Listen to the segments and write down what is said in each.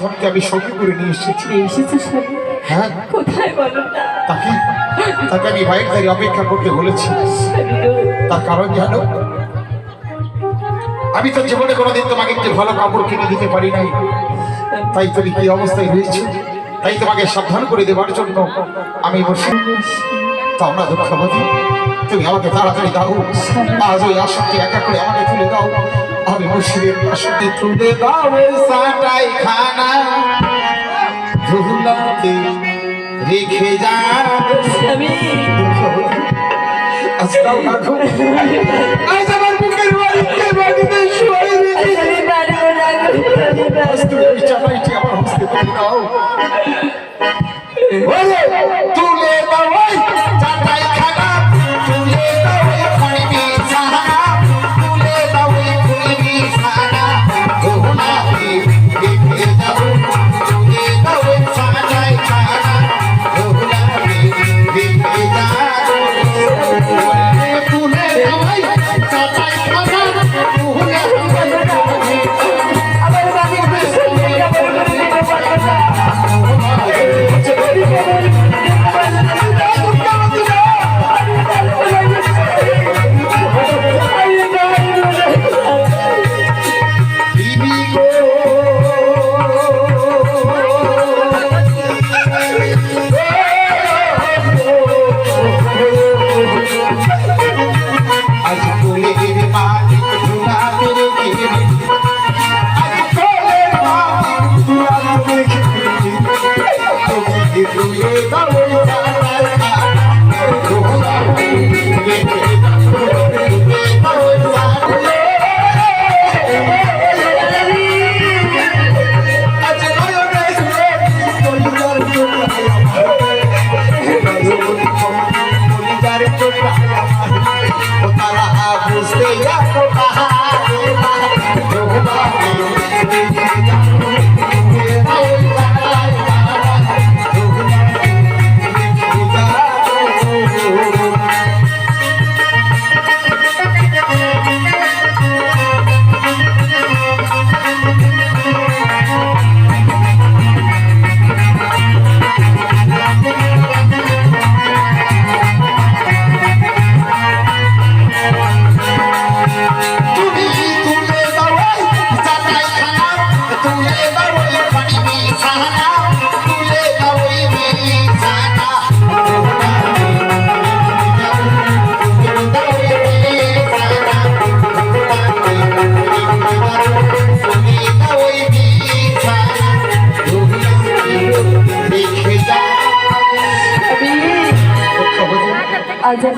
ধনকে আমি সঙ্গে করে নিয়ে এসেছি। নিয়ে এসেছ হ্যাঁ। কোথায় বলো? তাকে তাকে আমি বাইক দাঁড়িয়ে অপেক্ষা করতে বলেছি। তার কারণ জানো আমি তো জীবনে কোনোদিন তোমাকে একটি ভালো কাপড় কিনে দিতে পারি নাই। তাই তুমি কি অবস্থায় রয়েছে? তাই তোমাকে সাবধান করে দেওয়ার জন্য আমি বসে তো আমরা দুঃখবতী তুমি আমাকে তাড়াতাড়ি দাও। আজ ওই আসনটি একা করে আমাকে তুলে দাও। আমি মুর্শিদের আসনটি তুলে দাও সাটাই খানা ঝুলাতে রেখে যা আজকাল আজ আমার বুকের বাড়িতে বাড়িতে শুয়ে রেখে আমার হস্তে তুলে দাও।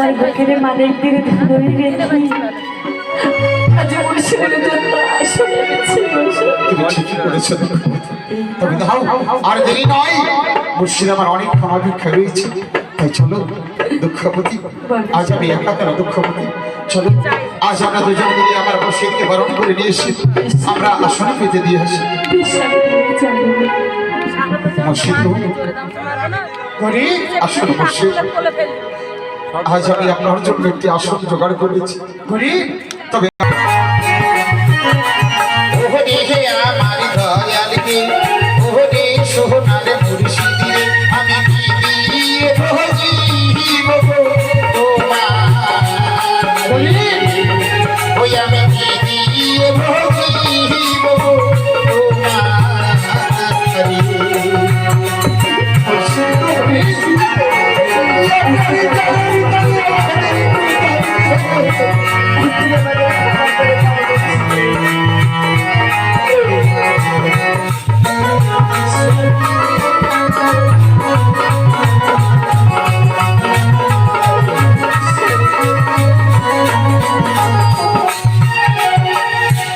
আমার বুকের তীরে ধরে রেখে জন্য আসলে তবে দাও আর দেরি নয়। মুর্শিদ আমার অনেক অপেক্ষা রয়েছে। তাই চলো দুঃখপতি আজ আমি একা কেন দুঃখপতি চলো আজ আমরা দুজন মিলে আমার মুর্শিদকে বরণ করে নিয়ে এসে আমরা আসনে পেতে দিয়ে আসি। মুর্শিদ করি আসন মুর্শিদ। আজ আমি আপনার জন্য একটি আসন জোগাড় করেছি। করি? তবে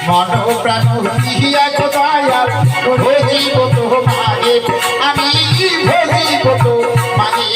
মন প্রাণ হিয়া কোথায় ভজিব আমি ভজিব তো মন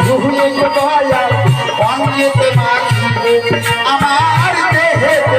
ধুয়ে গো দয়াল অঙ্গেতে মাখিব আমার দেহেতে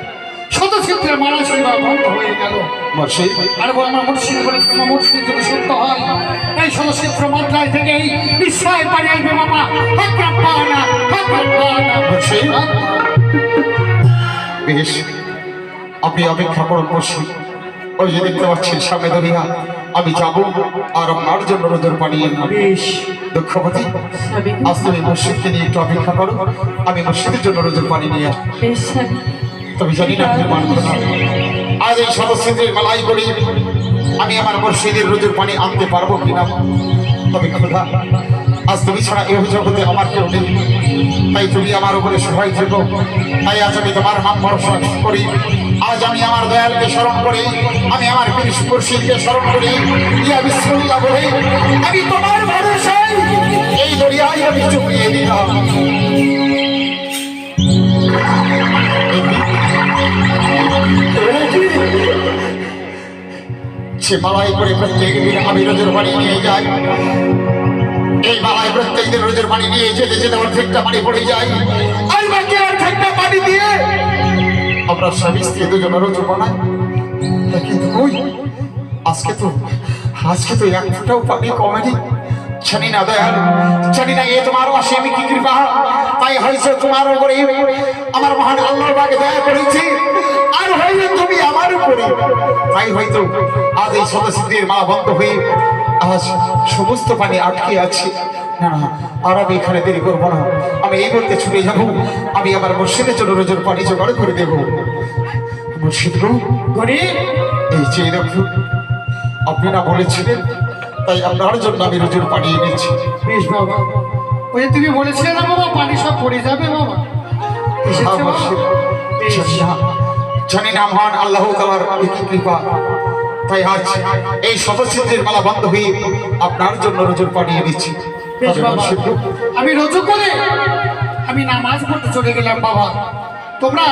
শত ক্ষেত্রে মারা শরীর বন্ধ হয়ে গেল। আর বলে আমার মুর্শিদ বলে আমার মুর্শিদ যদি সত্য হয়। এই সদস্যত্র মাত্রায় থেকে এই নিশ্চয় আসবে বেশ আপনি অপেক্ষা করুন মুর্শিদ ওই যে দেখতে পাচ্ছেন সামনে দরিয়া আমি যাব আর আপনার জন্য রোজের পানি এনে বেশ। দুঃখপতি আজ তুমি মসজিদকে নিয়ে একটু অপেক্ষা করো। আমি মসজিদের জন্য রোজের পানি নিয়ে আসব। তবে জানি না আজ এই সদস্যদের মালাই করি আমি আমার মসজিদের রোজের পানি আনতে পারব কিনা? তবে খোদা, আজ তুমি ছাড়া এই জগতে আমার কেউ নেই। তাই তুমি আমার উপরে সহায় থেকো। তাই আজ আমি তোমার নাম ভরসা করি। আজ আমি আমার দয়ালকে স্মরণ করি। আমি আমার পীর মুর্শিদকে স্মরণ করি। ইয়া বিসমুল্লাহ বলে, আমি তোমার ভরসায় এই দরিয়ায় আমি চুপিয়ে দিলাম। সে মালাই করে প্রত্যেক দিন আমি রোজের পানি নিয়ে যাই। এই মালায় প্রত্যেক দিন রোজের পানি নিয়ে যেতে যেতে অর্ধেকটা পানি পড়ে যায়। আর বাকি অর্ধেকটা দিয়ে আমরা স্বামী স্ত্রী দুজনে রোজু বানাই। কিন্তু কই? আজকে তো আজকে তো এক ফোঁটাও পানি কমেনি। জানি না দয়াল, জানি না এ তোমার অসীম কি কৃপা। হয়েছে তোমার উপরে। আমার মহান আল্লাহর বাগে দয়া করেছি। আর হয়তো তুমি আমার উপরে। তাই হয়তো আজ এই সদস্যদের মা বন্ধ হয়ে আজ সমস্ত পানি আটকে আছে। না, আর আমি এখানে দেরি করব না। আমি এই বলতে ছুটে যাব। আমি আমার মসজিদের জন্য রোজের পানি জোগাড় করে দেবো। মসজিদ গরিব এই যে দেখুন আপনি না বলেছিলেন, তাই আপনার জন্য আমি রোজের পানি এনেছি। বেশ বাবা। ওই তুমি বলেছিলে না বাবা পানি সব পড়ে যাবে বাবা। জানি না জানি আল্লাহ তালার কৃপা। তাই আজ এই সদস্যদের মালা বন্ধ হয়ে আপনার জন্য রোজের মসজিদ গো, আমি রজু করে আমি নামাজ পড়তে চলে গেলাম বাবা। তোমরা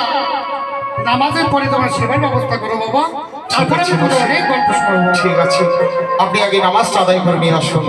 নামাজের পরে তোমার সেবার ব্যবস্থা করো বাবা। তারপরে আমি ঠিক আছে। অনেক গল্প ঠিক আছে। আপনি আগে নামাজটা আদায় করে নিয়ে আসুন।